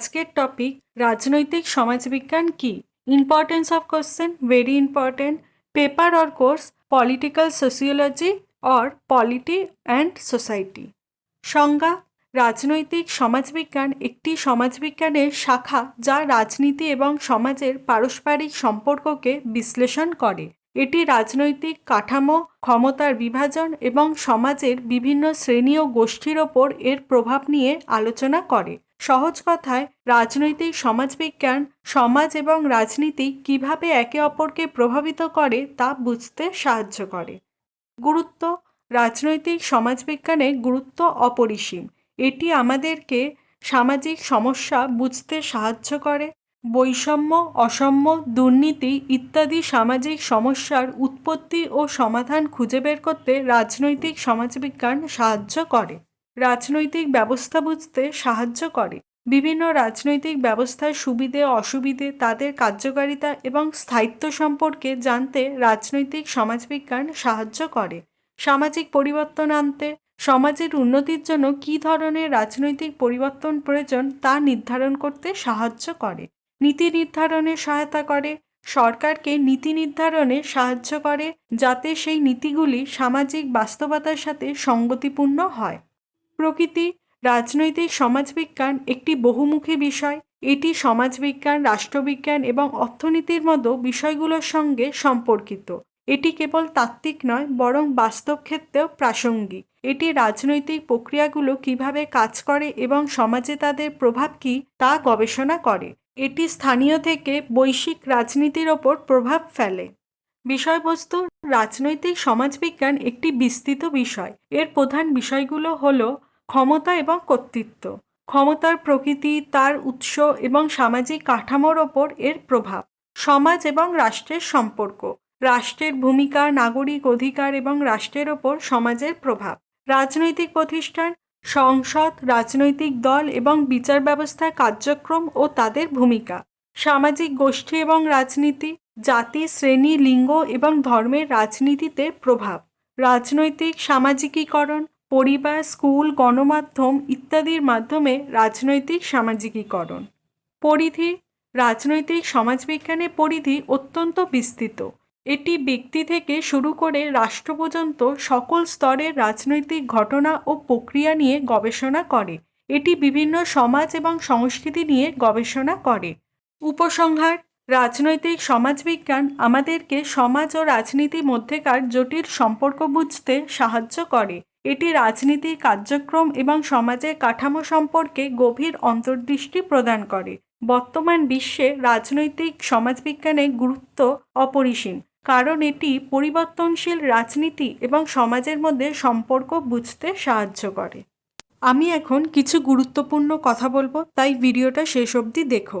আজকের টপিক রাজনৈতিক সমাজবিজ্ঞান কি? Importance of question very important paper or course political sociology or polity and society সংজ্ঞা, রাজনৈতিক সমাজবিজ্ঞান একটি সমাজবিজ্ঞানের শাখা যা রাজনীতি এবং সমাজের পারস্পরিক সম্পর্ককে বিশ্লেষণ করে। এটি রাজনৈতিক কাঠামো, ক্ষমতার বিভাজন এবং সমাজের বিভিন্ন শ্রেণি ও গোষ্ঠীর ওপর এর প্রভাব নিয়ে আলোচনা করে। সহজ কথায়, রাজনৈতিক সমাজবিজ্ঞান, সমাজ এবং রাজনীতি কীভাবে একে অপরকে প্রভাবিত করে তা বুঝতে সাহায্য করে। গুরুত্ব, রাজনৈতিক সমাজবিজ্ঞানে গুরুত্ব অপরিসীম। এটি আমাদেরকে সামাজিক সমস্যা বুঝতে সাহায্য করে, বৈষম্য অসম্য দুর্নীতি ইত্যাদি সামাজিক সমস্যার উৎপত্তি ও সমাধান খুঁজে বের করতে রাজনৈতিক সমাজবিজ্ঞান সাহায্য করে। রাজনৈতিক ব্যবস্থা বুঝতে সাহায্য করে। বিভিন্ন রাজনৈতিক ব্যবস্থার সুবিধে, অসুবিধে, তাদের কার্যকারিতা এবং স্থায়িত্ব সম্পর্কে জানতে রাজনৈতিক সমাজবিজ্ঞান সাহায্য করে। সামাজিক পরিবর্তন আনতে, সমাজের উন্নতির জন্য কী ধরনের রাজনৈতিক পরিবর্তন প্রয়োজন তা নির্ধারণ করতে সাহায্য করে। নীতি নির্ধারণে সহায়তা করে, সরকারকে নীতি নির্ধারণে সাহায্য করে যাতে সেই নীতিগুলি সামাজিক বাস্তবতার সাথে সঙ্গতিপূর্ণ হয়। প্রকৃতি, রাজনৈতিক সমাজবিজ্ঞান একটি বহুমুখী বিষয়। এটি সমাজবিজ্ঞান, রাষ্ট্রবিজ্ঞান এবং অর্থনীতির মতো বিষয়গুলোর সঙ্গে সম্পর্কিত। এটি কেবল তাত্ত্বিক নয়, বরং বাস্তব ক্ষেত্রেও প্রাসঙ্গিক। এটি রাজনৈতিক প্রক্রিয়াগুলো কীভাবে কাজ করে এবং সমাজে তাদের প্রভাব কী, তা গবেষণা করে। এটি স্থানীয় থেকে বৈশ্বিক রাজনীতির ওপর প্রভাব ফেলে। বিষয়বস্তু, রাজনৈতিক সমাজবিজ্ঞান একটি বিস্তৃত বিষয়। এর প্রধান বিষয়গুলো হলো ক্ষমতা এবং কর্তৃত্ব। ক্ষমতার প্রকৃতি, তার উৎস এবং সামাজিক কাঠামোর ওপর এর প্রভাব। সমাজ এবং রাষ্ট্রের সম্পর্ক। রাষ্ট্রের ভূমিকা, নাগরিক অধিকার এবং রাষ্ট্রের ওপর সমাজের প্রভাব। রাজনৈতিক প্রতিষ্ঠান, সংসদ, রাজনৈতিক দল এবং বিচার ব্যবস্থার কার্যক্রম ও তাদের ভূমিকা। সামাজিক গোষ্ঠী এবং রাজনীতি, জাতি, শ্রেণি, লিঙ্গ এবং ধর্মের রাজনীতিতে প্রভাব। রাজনৈতিক সামাজিকীকরণ পরিবার, স্কুল, গণমাধ্যম ইত্যাদির মাধ্যমে রাজনৈতিক সামাজিকীকরণ। পরিধি, রাজনৈতিক সমাজবিজ্ঞানের পরিধি অত্যন্ত বিস্তৃত। এটি ব্যক্তি থেকে শুরু করে রাষ্ট্র পর্যন্ত সকল স্তরের রাজনৈতিক ঘটনা ও প্রক্রিয়া নিয়ে গবেষণা করে। এটি বিভিন্ন সমাজ এবং সংস্কৃতি নিয়ে গবেষণা করে। উপসংহার, রাজনৈতিক সমাজবিজ্ঞান আমাদেরকে সমাজ ও রাজনীতির মধ্যেকার জটিল সম্পর্ক বুঝতে সাহায্য করে। এটি রাজনীতির কার্যক্রম এবং সমাজের কাঠামো সম্পর্কে গভীর অন্তর্দৃষ্টি প্রদান করে। বর্তমান বিশ্বে রাজনৈতিক সমাজবিজ্ঞানের গুরুত্ব অপরিসীম, কারণ এটি পরিবর্তনশীল রাজনীতি এবং সমাজের মধ্যে সম্পর্ক বুঝতে সাহায্য করে। আমি এখন কিছু গুরুত্বপূর্ণ কথা বলব, তাই ভিডিওটা শেষ অবধি দেখো।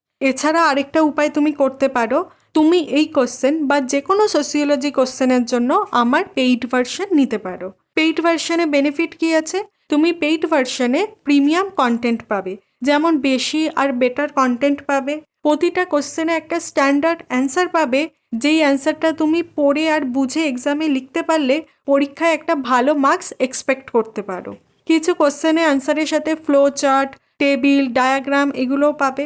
এছাড়া আরেকটা উপায় তুমি করতে পারো। তুমি এই কোশ্চেন বা যে কোনো সোসিওলজি কোশ্চেনের জন্য আমার পেইড ভার্সন নিতে পারো। পেইড ভার্সনে বেনিফিট কী আছে? তুমি পেইড ভার্সনে প্রিমিয়াম কন্টেন্ট পাবে। যেমন বেশি আর বেটার কন্টেন্ট পাবে। প্রতিটা কোশ্চেনে একটা স্ট্যান্ডার্ড অ্যান্সার পাবে। যেই অ্যান্সারটা তুমি পড়ে আর বুঝে এক্সামে লিখতে পারলে পরীক্ষায় একটা ভালো মার্কস এক্সপেক্ট করতে পারো। কিছু কোশ্চেনে অ্যান্সারের সাথে ফ্লো চার্ট টেবিল ডায়াগ্রাম এগুলোও পাবে।